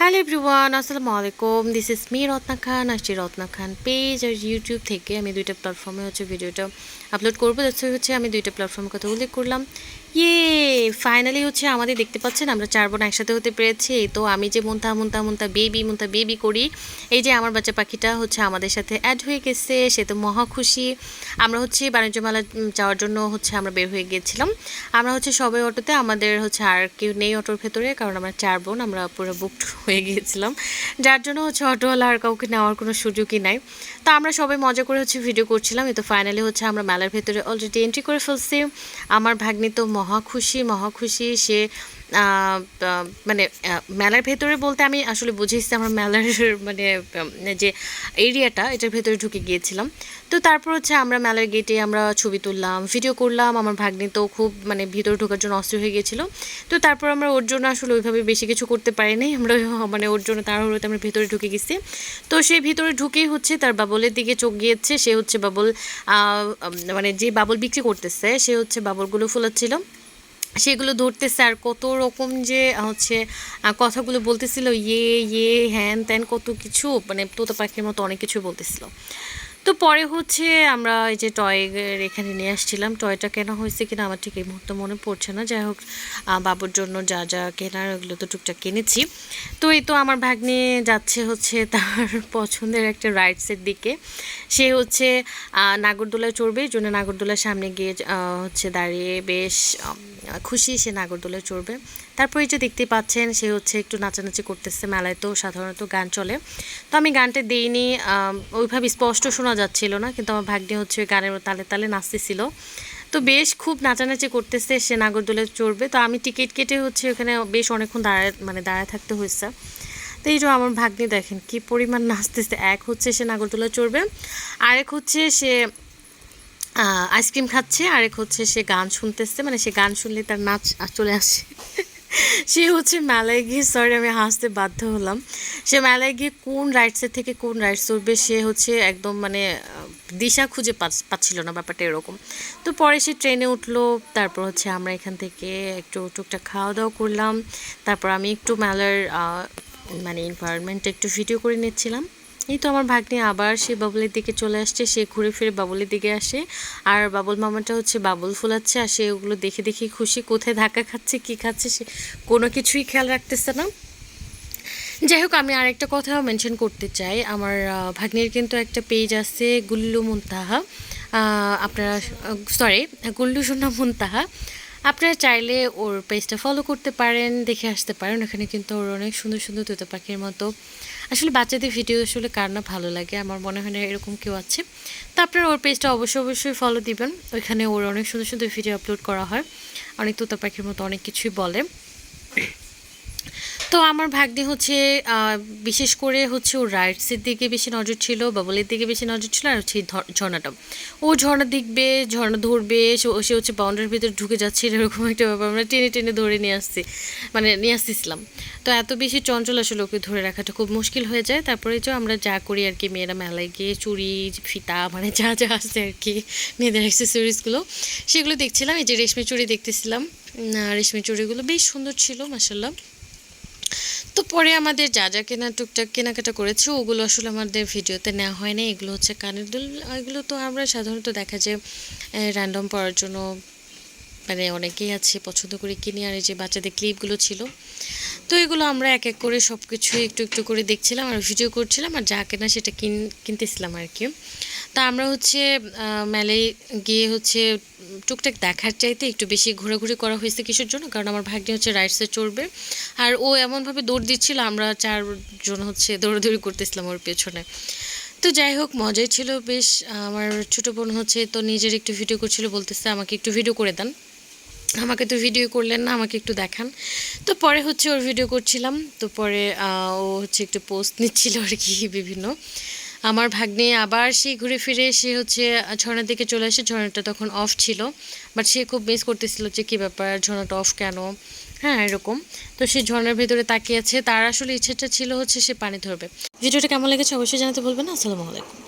Hello everyone আসসালামু আলাইকুম this is me Ratna Khan আসছি রত্না খান পেজ আর ইউটিউব থেকে আমি দুইটা প্ল্যাটফর্মে হচ্ছে ভিডিওটা আপলোড করব। দ্যাটস হচ্ছে আমি দুইটা প্ল্যাটফর্মের কথা উল্লেখ করলাম। ইয়ে ফাইনালি হচ্ছে আমাদের দেখতে পাচ্ছেন, আমরা চার বোন একসাথে হতে পেরেছি। তো আমি যে মুন্তা মুন্তা মুন্তা বেবি মুন্তা বেবি করি, এই যে আমার বাচ্চা পাখিটা হচ্ছে আমাদের সাথে অ্যাড হয়ে গেছে, সে তো মহা খুশি। আমরা হচ্ছে বাণিজ্য মেলা যাওয়ার জন্য হচ্ছে আমরা বের হয়ে গিয়েছিলাম আমরা হচ্ছে সবাই অটোতে, আমাদের হচ্ছে আর কেউ নেই অটোর ভেতরে, কারণ আমরা চার বোন, আমরা পুরো বুকড হয়ে গিয়েছিলাম। যার জন্য হচ্ছে অটোওয়ালা আর কাউকে নেওয়ার কোনো সুযোগই নাই। তো আমরা সবাই মজা করে হচ্ছে ভিডিও করছিলাম। এতো ফাইনালি হচ্ছে আমরা মেলার ভেতরে অলরেডি এন্ট্রি করে ফেলছি। আমার ভাগ্নি তো মহা খুশি মহা খুশি। সে মানে মেলার ভেতরে বলতে আমি আসলে বুঝেছি আমার মেলার মানে যে এরিয়াটা, এটার ভেতরে ঢুকে গিয়েছিলাম। তো তারপর হচ্ছে আমরা মেলার গেটে আমরা ছবি তুললাম ভিডিও করলাম, আমার ভাগ্নি তো খুব মানে ভিতরে ঢোকার জন্য অস্থির হয়ে গিয়েছিল। তো তারপর আমরা ওর জন্য আসলে ওইভাবে বেশি কিছু করতে পারিনি, আমরা মানে ওর জন্য তার তাড়াহুড়োতে আমরা ভেতরে ঢুকে গেছি। তো সে ভিতরে ঢুকেই হচ্ছে তার বাবলের দিকে চোখ গিয়েছে, সে হচ্ছে বাবল মানে যে বাবল বিক্রি করতেছে, সে হচ্ছে বাবলগুলো ফুলাচ্ছিল। সেগুলো ধরতেছে আর কত রকম যে, হচ্ছে কথাগুলো বলতেছিল ইয়ে ইয়ে হ্যান ত্যান কত কিছু মানে তোতা পাখির মতো অনেক কিছু বলতেছিল। তো পরে হচ্ছে আমরা এই যে টয়ের এখানে নিয়ে আসছিলাম, টয়টা কেনা হয়েছে কিনা আমার ঠিক এই মুহূর্তে মনে পড়ছে না। যাই হোক বাবুর জন্য যা যা কেনার ওগুলো তো টুকটাক কিনেছি। তো এই তো আমার ভাগ্নে যাচ্ছে হচ্ছে তার পছন্দের একটা রাইডসের দিকে। সে হচ্ছে নাগরদোলায় চড়বে, এই জন্য নাগরদোলার সামনে গিয়ে হচ্ছে দাঁড়িয়ে বেশ খুশি, সে নাগরদোলায় চড়বে। তারপর যে দেখতে পাচ্ছেন, সে হচ্ছে একটু নাচানাচি করতেছে, মেলায় তো সাধারণত গান চলে। তো আমি গানটা দিইনি ওইভাবে স্পষ্ট শোনা যাচ্ছিল না, কিন্তু আমার ভাগ্নে হচ্ছে গানের তালে তালে নাচতেছিল। তো বেশ খুব নাচানাচি করতেছে, সে নাগরদোলায় চড়বে। তো আমি টিকিট কেটে হচ্ছে ওখানে বেশ অনেকক্ষণ দাঁড়ায় মানে দাঁড়ায় থাকতে হয়েছে। তো এই যে আমার ভাগ্নি দেখেন কি পরিমাণ নাচতেছে, এক হচ্ছে সে নাগরদোলা চড়বে, আরেক হচ্ছে সে আইসক্রিম খাচ্ছে, আরেক হচ্ছে সে গান শুনতেছে মানে সে গান শুনলে তার নাচ চলে আসে। সে হচ্ছে মেলায় গিয়ে সরি আমি হাসতে বাধ্য হলাম। সে মেলায় গিয়ে কোন রাইডসের থেকে কোন রাইডস উঠবে সে হচ্ছে একদম মানে দিশা খুঁজে পাচ- পাচ্ছিল না, ব্যাপারটা এরকম। তো পরে সে ট্রেনে উঠল, তারপর হচ্ছে আমরা এখান থেকে একটু টুকটাক খাওয়া দাওয়া করলাম। তারপর আমি একটু মেলার মানে এনভায়রনমেন্টটা একটু ভিডিও করে নিচ্ছিলাম। এই তো আমার ভাগ্নি আবার সে বাবুলের দিকে চলে আসছে, সে ঘুরে ফিরে বাবুলের দিকে আসে। আর বাবুল মামাটা হচ্ছে বাবুল ফুলাচ্ছে আর সে ওগুলো দেখে দেখে খুশি, কোথায় ধাক্কা খাচ্ছে, কি খাচ্ছে সে কোনো কিছুই খেয়াল রাখতেছে না। যাই হোক, আমি আরেকটা কথাও মেনশন করতে চাই। আমার ভাগ্নির কিন্তু একটা পেজ আছে গুল্লু মুনতাহা। আপনারা সরি গুল্লু সোনা মুনতাহা। আপনারা চাইলে ওর পেজটা ফলো করতে পারেন, দেখে আসতে পারেন। ওখানে কিন্তু ওর অনেক সুন্দর সুন্দর তোতা পাখির মতো। আসলে বাচ্চাদের ভিডিও আসলে কার না ভালো লাগে? আমার মনে হয় না এরকম কেউ আছে। তো আপনারা ওর পেজটা অবশ্যই অবশ্যই ফলো দিবেন। ওইখানে ওর অনেক সুন্দর সুন্দর ভিডিও আপলোড করা হয়। অনেক তোতা পাখির মতো অনেক কিছুই বলে। তো আমার ভাগ্নে হচ্ছে বিশেষ করে হচ্ছে ও রাইটসের দিকে বেশি নজর ছিল, বাবলের দিকে বেশি নজর ছিল, আর হচ্ছে ঝর্ণাটা। ও ঝর্ণা দেখবে, ঝর্ণা ধরবে, সে হচ্ছে বাউন্ডারির ভিতরে ঢুকে যাচ্ছে এরকম একটা ব্যাপার আমরা টেনে টেনে ধরে নিয়ে আসছি মানে নিয়ে আসতেছিলাম। তো এত বেশি চঞ্চল আসলে ওকে ধরে রাখাটা খুব মুশকিল হয়ে যায় তারপরে যে আমরা যা করি আর কি, মেয়েরা মেলায় গিয়ে চুড়ি, ফিতা মানে যা যা আসছে আর কি, মেয়েদের অ্যাক্সেসরিজগুলো সেগুলো দেখছিলাম, এই যে রেশমি চুড়ি দেখতেছিলাম রেশমি চুড়িগুলো বেশ সুন্দর ছিল মাসাল্লাহ তো পরে আমাদের যা যা কেনা, টুকটাক কেনাকাটা করেছে, ওগুলো আসলে আমাদের ভিডিওতে নেওয়া হয় না এগুলো হচ্ছে কানের দুল। এগুলো তো আমরা সাধারণত দেখা যায় র্যান্ডম পড়ার জন্য মানে অনেকেই আছে, পছন্দ করে কিনি। আর এই যে বাচ্চাদের ক্লিপগুলো ছিল, তো এগুলো আমরা এক এক করে সব কিছু একটু একটু করে দেখছিলাম আর ভিডিও করছিলাম। আর যা কেনা সেটা কিন, কিনতেছিলাম আর কি। তা আমরা হচ্ছে মেলায় গিয়ে হচ্ছে টুকটাক দেখার চাইতে একটু বেশি ঘোরাঘুরি করা হয়েছে কিসের জন্য? কারণ আমার ভাগ্নি হচ্ছে রাইডসে চড়বে। আর ও এমনভাবে দৌড় দিচ্ছিল, আমরা চারজন হচ্ছে দৌড়াদৌড়ি করতেছিলাম ওর পেছনে। তো যাই হোক, মজাই ছিল বেশ। আমার ছোটো বোন হচ্ছে তো নিজের একটু ভিডিও করছিল, বলতেছে আমাকে একটু ভিডিও করে দেন। আমাকে তো ভিডিও করলেন না, আমাকে একটু দেখান। তো পরে হচ্ছে ওর ভিডিও করছিলাম। তো পরে ও হচ্ছে একটু পোস্ট নিচ্ছিল আর কি বিভিন্ন। আমার ভাগ্নে আবার সে ঘুরে ফিরে সে হচ্ছে, ঝর্ণার দিকে চলে আসে, ঝর্ণাটা তখন অফ ছিল। বাট সে খুব মিস করতেছিল যে কী ব্যাপার, ঝর্ণাটা অফ কেন? হ্যাঁ এরকম। তো সে ঝর্ণার ভেতরে তাকিয়ে আছে। তার আসলে ইচ্ছেটা ছিল হচ্ছে সে পানি ধরবে। ভিডিওটা কেমন লেগেছে অবশ্যই জানাতে বলবেন আসসালামু আলাইকুম।